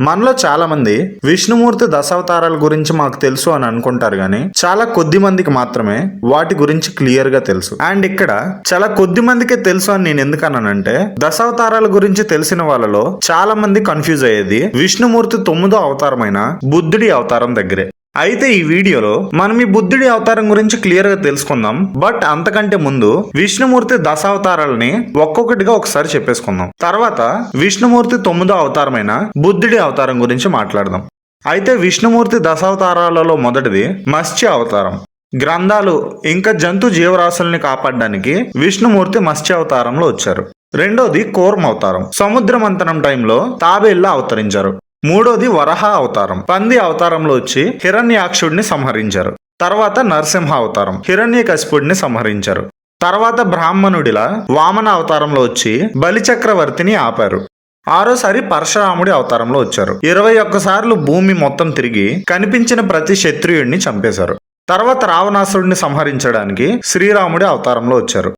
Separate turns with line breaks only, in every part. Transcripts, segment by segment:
మనలో చాలా మంది విష్ణుమూర్తి దశావతారాల గురించి మాకు తెలుసు అని అనుకుంటారు కానీ చాలా కొద్ది మందికి మాత్రమే వాటి గురించి క్లియర్గా తెలుసు. అండ్ ఇక్కడ చాలా కొద్ది మందికే తెలుసు అని నేను ఎందుకన్నానంటే దశావతారాల గురించి తెలిసిన వాళ్ళలో చాలా మంది కన్ఫ్యూజ్ అయ్యేది విష్ణుమూర్తి తొమ్మిదో అవతారమైన బుద్ధుడి అవతారం దగ్గరే. అయితే ఈ వీడియోలో మనం ఈ బుద్ధుడి అవతారం గురించి క్లియర్గా తెలుసుకుందాం. బట్ అంతకంటే ముందు విష్ణుమూర్తి దశావతారాలని ఒక్కొక్కటిగా ఒకసారి చెప్పేసుకుందాం. తర్వాత విష్ణుమూర్తి తొమ్మిదో అవతారమైన బుద్ధుడి అవతారం గురించి మాట్లాడదాం. అయితే విష్ణుమూర్తి దశావతారాలలో మొదటిది మత్స్య అవతారం. గ్రంథాలు ఇంకా జంతు జీవరాశుల్ని కాపాడడానికి విష్ణుమూర్తి మత్స్య అవతారంలో వచ్చారు. రెండోది కోర్మ అవతారం. సముద్ర మంతనం టైంలో తాబేల్లా అవతరించారు. మూడోది వరహ అవతారం. పంది అవతారంలో వచ్చి హిరణ్యాక్షుడిని సంహరించారు. తర్వాత నరసింహ అవతారం. హిరణ్యకశిపుడిని సంహరించారు. తర్వాత బ్రాహ్మణుడిలా వామన అవతారంలో వచ్చి బలిచక్రవర్తిని ఆపారు. ఆరోసారి పరశురాముడి అవతారంలో వచ్చారు. ఇరవై ఒక్కసార్లు భూమి మొత్తం తిరిగి కనిపించిన ప్రతి క్షత్రియుడిని చంపేశారు. తర్వాత రావణాసురుడిని సంహరించడానికి శ్రీరాముడి అవతారంలో వచ్చారు.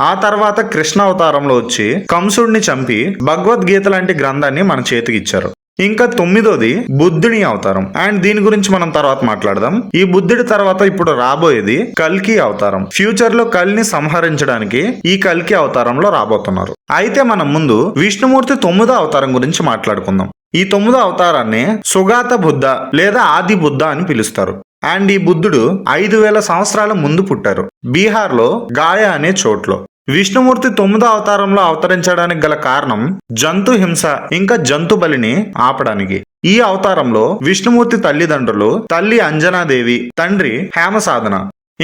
ఆ తర్వాత కృష్ణ అవతారంలో వచ్చి కంసుడిని చంపి భగవద్గీత లాంటి గ్రంథాన్ని మన చేతికి ఇచ్చారు. ఇంకా తొమ్మిదోది బుద్ధుని అవతారం. అండ్ దీని గురించి మనం తర్వాత మాట్లాడదాం. ఈ బుద్ధుడి తర్వాత ఇప్పుడు రాబోయేది కల్కి అవతారం. ఫ్యూచర్లో కల్ని సంహరించడానికి ఈ కల్కి అవతారంలో రాబోతున్నారు. అయితే మనం ముందు విష్ణుమూర్తి తొమ్మిదో అవతారం గురించి మాట్లాడుకుందాం. ఈ తొమ్మిదో అవతారాన్ని సుగాత బుద్ధ లేదా ఆది బుద్ధ అని పిలుస్తారు. అండ్ ఈ బుద్ధుడు ఐదు వేల సంవత్సరాల ముందు పుట్టారు. బీహార్లో గాయా అనే చోట్లో. విష్ణుమూర్తి తొమ్మిదో అవతారంలో అవతరించడానికి గల కారణం జంతు హింస ఇంకా జంతు బలిని ఆపడానికి. ఈ అవతారంలో విష్ణుమూర్తి తల్లిదండ్రులు తల్లి అంజనాదేవి తండ్రి హేమసాధన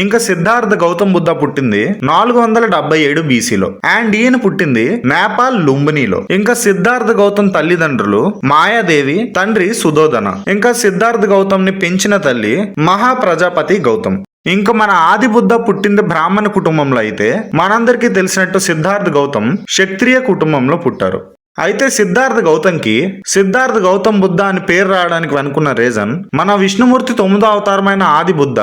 ఇంకా సిద్ధార్థ గౌతమ్ బుద్ధ పుట్టింది నాలుగు వందల డెబ్బై ఏడు బీసీలో. అండ్ ఈయన పుట్టింది నేపాల్ లుంబినీలో. ఇంకా సిద్ధార్థ గౌతమ్ తల్లిదండ్రులు మాయాదేవి తండ్రి సుధోధన ఇంకా సిద్ధార్థ గౌతమ్ని పెంచిన తల్లి మహా ప్రజాపతి గౌతమ్. ఇంక మన ఆది బుద్ధ పుట్టింది బ్రాహ్మణ కుటుంబంలో అయితే మనందరికీ తెలిసినట్టు సిద్ధార్థ గౌతమ్ క్షత్రియ కుటుంబంలో పుట్టారు. అయితే సిద్ధార్థ గౌతమ్కి సిద్ధార్థ గౌతమ్ బుద్ధ అని పేరు రావడానికి అనుకున్న రీజన్ మన విష్ణుమూర్తి తొమ్మిదో అవతారమైన ఆది బుద్ధ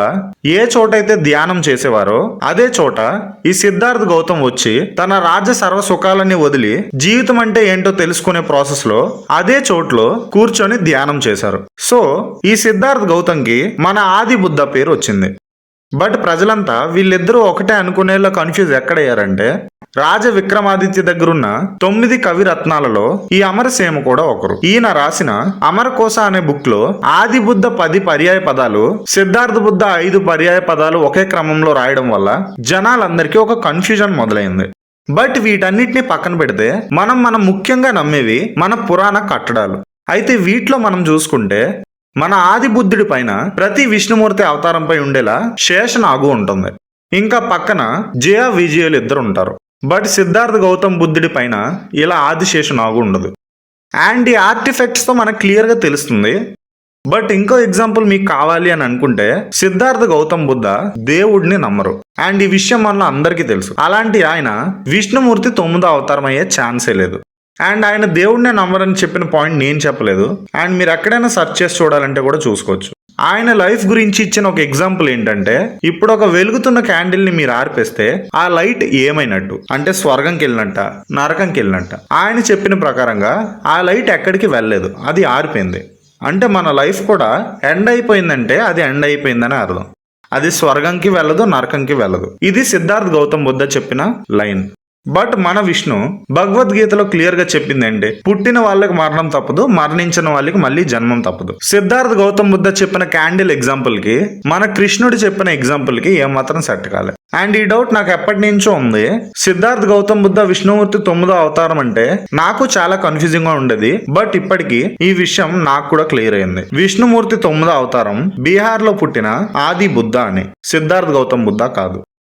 ఏ చోటైతే ధ్యానం చేసేవారో అదే చోట ఈ సిద్ధార్థ గౌతమ్ వచ్చి తన రాజ్య సర్వ సుఖాలని వదిలి జీవితం అంటే ఏంటో తెలుసుకునే ప్రాసెస్లో అదే చోట్లో కూర్చొని ధ్యానం చేశారు. సో ఈ సిద్ధార్థ గౌతమ్కి మన ఆది బుద్ధ పేరు వచ్చింది. బట్ ప్రజలంతా వీళ్ళిద్దరూ ఒకటే అనుకునేలా కన్ఫ్యూజ్ ఎక్కడయ్యారంటే రాజ విక్రమాదిత్య దగ్గరున్న తొమ్మిది కవి రత్నాలలో ఈ అమరసేమ కూడా ఒకరు. ఈయన రాసిన అమరకోశ అనే బుక్లో ఆది బుద్ధ పది పర్యాయ పదాలు సిద్ధార్థ బుద్ధ ఐదు పర్యాయ పదాలు ఒకే క్రమంలో రాయడం వల్ల జనాలందరికీ ఒక కన్ఫ్యూజన్ మొదలైంది. బట్ వీటన్నిటిని పక్కన పెడితే మనం మనం ముఖ్యంగా నమ్మేవి మన పురాణ కట్టడాలు. అయితే వీటిలో మనం చూసుకుంటే మన ఆది బుద్ధుడి పైన ప్రతి విష్ణుమూర్తి అవతారంపై ఉండేలా శేషనాగు ఉంటుంది. ఇంకా పక్కన జయ విజయులు ఇద్దరు ఉంటారు. బట్ సిద్ధార్థ గౌతమ్ బుద్ధుడి పైన ఇలా ఆదిశేషనాగు ఉండదు. అండ్ ఈ ఆర్టిఫెక్ట్స్తో మనకు క్లియర్గా తెలుస్తుంది. బట్ ఇంకో ఎగ్జాంపుల్ మీకు కావాలి అని అనుకుంటే సిద్ధార్థ గౌతమ్ బుద్ధ దేవుడిని నమ్మరు. అండ్ ఈ విషయం మనలో అందరికీ తెలుసు. అలాంటి ఆయన విష్ణుమూర్తి తొమ్మిదో అవతారం అయ్యే ఛాన్సే లేదు. అండ్ ఆయన దేవుడినే నమ్మరని చెప్పిన పాయింట్ నేను చెప్పలేదు. అండ్ మీరు ఎక్కడైనా సెర్చ్ చేసి చూడాలంటే కూడా చూసుకోవచ్చు. ఆయన లైఫ్ గురించి ఇచ్చిన ఒక ఎగ్జాంపుల్ ఏంటంటే ఇప్పుడు ఒక వెలుగుతున్న క్యాండిల్ని మీరు ఆర్పేస్తే ఆ లైట్ ఏమైనట్టు? అంటే స్వర్గంకి వెళ్ళినట్ట నరకంకి వెళ్ళినట్ట? ఆయన చెప్పిన ప్రకారంగా ఆ లైట్ ఎక్కడికి వెళ్ళలేదు. అది ఆరిపోయింది. అంటే మన లైఫ్ కూడా ఎండ్ అయిపోయిందంటే అది ఎండ్ అయిపోయిందని అర్థం. అది స్వర్గంకి వెళ్ళదు నరకంకి వెళ్ళదు. ఇది సిద్ధార్థ్ గౌతమ్ బుద్ధ చెప్పిన లైన్ బట్ మన విష్ణు భగవద్గీతలో క్లియర్గా చెప్పిందంటే పుట్టిన వాళ్ళకి మరణం తప్పదు మరణించిన వాళ్ళకి మళ్ళీ జన్మం తప్పదు. సిద్ధార్థ గౌతమ్ బుద్ధ చెప్పిన క్యాండిల్ ఎగ్జాంపుల్కి మన కృష్ణుడు చెప్పిన ఎగ్జాంపుల్కి ఏమాత్రం సెట్ కాలే. అండ్ ఈ డౌట్ నాకు ఎప్పటి నుంచో ఉంది. సిద్ధార్థ్ గౌతమ్ బుద్ధ విష్ణుమూర్తి తొమ్మిదో అవతారం అంటే నాకు చాలా కన్ఫ్యూజింగ్గా ఉండేది బట్ ఇప్పటికి ఈ విషయం నాకు కూడా క్లియర్ అయింది. విష్ణుమూర్తి తొమ్మిదో అవతారం బీహార్లో పుట్టిన ఆది బుద్ధ అని. సిద్ధార్థ్ గౌతమ్ బుద్ధ కాదు.